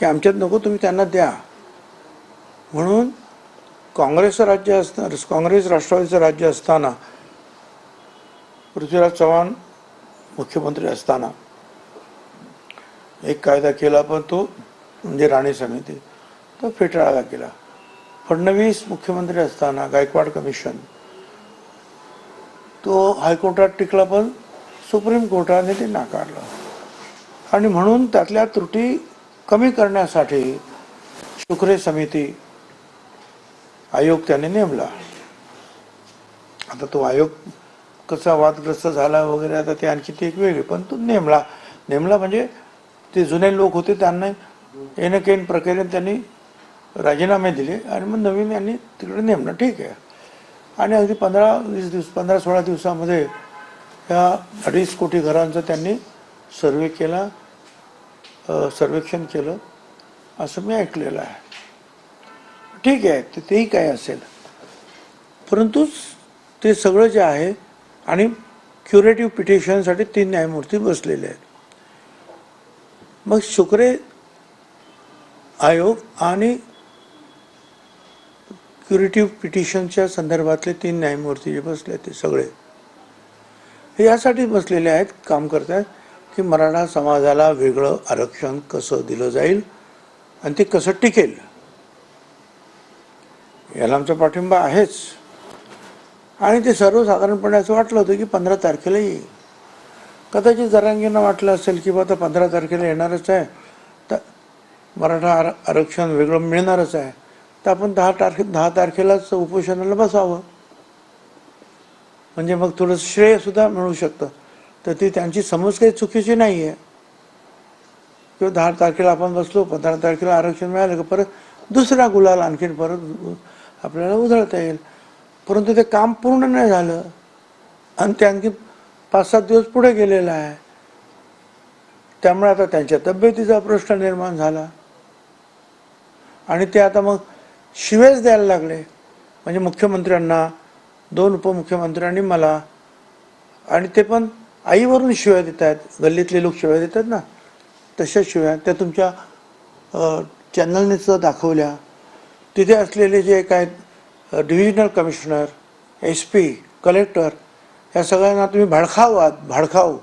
की आमच्यात नको तुम्ही त्यांना द्या. म्हणून काँग्रेसचं राज्य असणार काँग्रेस राष्ट्रवादीचं राज्य असताना पृथ्वीराज चव्हाण मुख्यमंत्री असताना एक कायदा केला पण तो म्हणजे राणे समिती तो फेटाळला केला फडणवीस मुख्यमंत्री असताना गायकवाड कमिशन तो हायकोर्टात टिकला पण सुप्रीम कोर्टाने ते नाकारलं. आणि म्हणून त्यातल्या त्रुटी कमी करण्यासाठी शुक्रे समिती आयोग त्याने नेमला. आता तो आयोग कसा वादग्रस्त झाला वगैरे आता ते आणखी ती एक वेगळी पण तो नेमला. नेमला म्हणजे ते जुने लोक होते त्यांना एनकेन प्रकारे त्यांनी राजीनामे दिले आणि मग नवीन यांनी तिकडे नेमलं. ठीक आहे. आणि अगदी पंधरा वीस दिवस पंधरा सोळा दिवसामध्ये ह्या अडीच कोटी घरांचा त्यांनी सर्वे केला. सर्वेक्षण केलं असं मी ऐकलेलं आहे. ठीक आहे ते तेही काय असेल. परंतु ते सगळं जे आहे आणि क्युरेटिव्ह पिटिशनसाठी तीन न्यायमूर्ती बसलेले आहेत. मग शुक्रे आयोग आणि क्युरेटिव्ह पिटिशनच्या संदर्भातले तीन न्यायमूर्ती जे बसले आहेत ते सगळे हे यासाठी बसलेले आहेत काम करतायत. की मराठा समाजाला वेगळं आरक्षण कसं दिलं जाईल आणि ते कसं टिकेल? याला आमचा पाठिंबा आहेच. आणि ते सर्वसाधारणपणे असं वाटलं होतं की पंधरा तारखेला येईल. कदाचित जरांगींना वाटलं असेल की बा आता पंधरा तारखेला येणारच आहे. तर मराठा आर आरक्षण वेगळं मिळणारच आहे. तर आपण दहा तारखे दहा तारखेलाच उपोषणाला बसावं. म्हणजे मग थोडं श्रेयसुद्धा मिळू शकतं. तर ती त्यांची समज काही चुकीची नाही आहे किंवा दहा तारखेला आपण बसलो पंधरा तारखेला आरक्षण मिळालं का परत दुसरा गुलाल आणखीन परत आपल्याला उधळता येईल. परंतु ते काम पूर्ण नाही झालं. आणि ते आणखी पाच सात दिवस पुढे गेलेला आहे. त्यामुळे आता त्यांच्या तब्येतीचा प्रश्न निर्माण झाला. आणि ते आता मग शिवेच द्यायला लागले. म्हणजे मुख्यमंत्र्यांना दोन उपमुख्यमंत्र्यांनी मला आणि ते पण आईवरून शिव्या देत आहेत गल्लीतले लोक शिव्या देतात ना. तशा शिव्या त्या तुमच्या चॅनलने सुद्धा दाखवल्या. तिथे असलेले जे काय divisional commissioner S P collector या सगळ्यांना तुम्ही भडखाव आहात भडखाव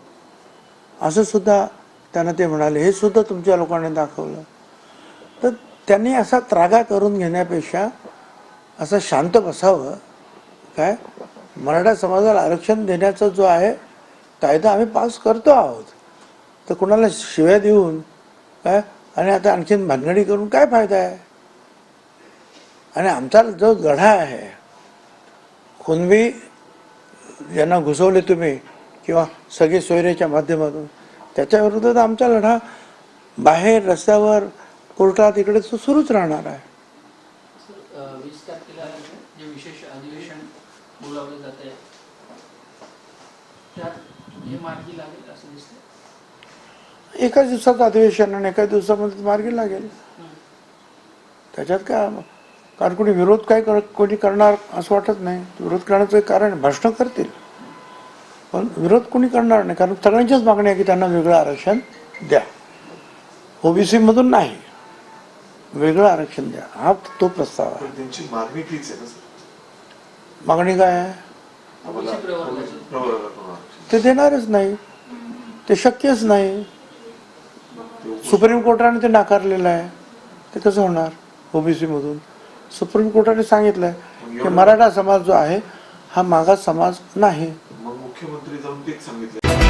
असं सुद्धा त्यांना ते म्हणाले. हे सुद्धा तुमच्या लोकांनी दाखवलं. तर त्यांनी असा त्रागा करून घेण्यापेक्षा असं शांत बसावं. काय? मराठा समाजाला आरक्षण देण्याचा जो आहे कायदा आम्ही पास करतो आहोत. तर कोणाला शिव्या देऊन काय? आणि आता आणखीन भानगडी करून काय फायदा आहे? आणि आमचा जो लढा आहे खुनवी यांना घुसवले तुम्ही किंवा सगळे सोयरेच्या माध्यमातून त्याच्या तर आमचा लढा बाहेर रस्त्यावर कोर्टात इकडे तो सुरूच राहणार आहे. विशेष अधिवेशन बोलावलं जात आहे. त्यात मार्गी लागेल असं दिसतंय? एकाच दिवसाचं अधिवेशन आणि एका दिवसामध्ये मार्गी लागेल. त्याच्यात काय कारण कोणी विरोध काय कर कोणी करणार असं वाटत नाही. विरोध करण्याचं एक कारण. भाषणं करतील. पण विरोध कोणी करणार नाही कारण सगळ्यांच्याच मागणी आहे की त्यांना वेगळं आरक्षण द्या. ओबीसी मधून नाही. वेगळं आरक्षण द्या. हा तो प्रस्ताव आहे. पण त्यांची मागणी तीच आहे ना सर. मागणी काय आहे? ते देणारच नाही. ते शक्यच नाही. ते सुप्रीम कोर्टाने ते नाकारलेलं आहे. ते कसं होणार ओबीसी मधून? सुप्रीम कोर्टाने सांगितलंय की मराठा समाज जो आहे हा मागास समाज नाही. मग मुख्यमंत्री जाऊन तेच सांगितलं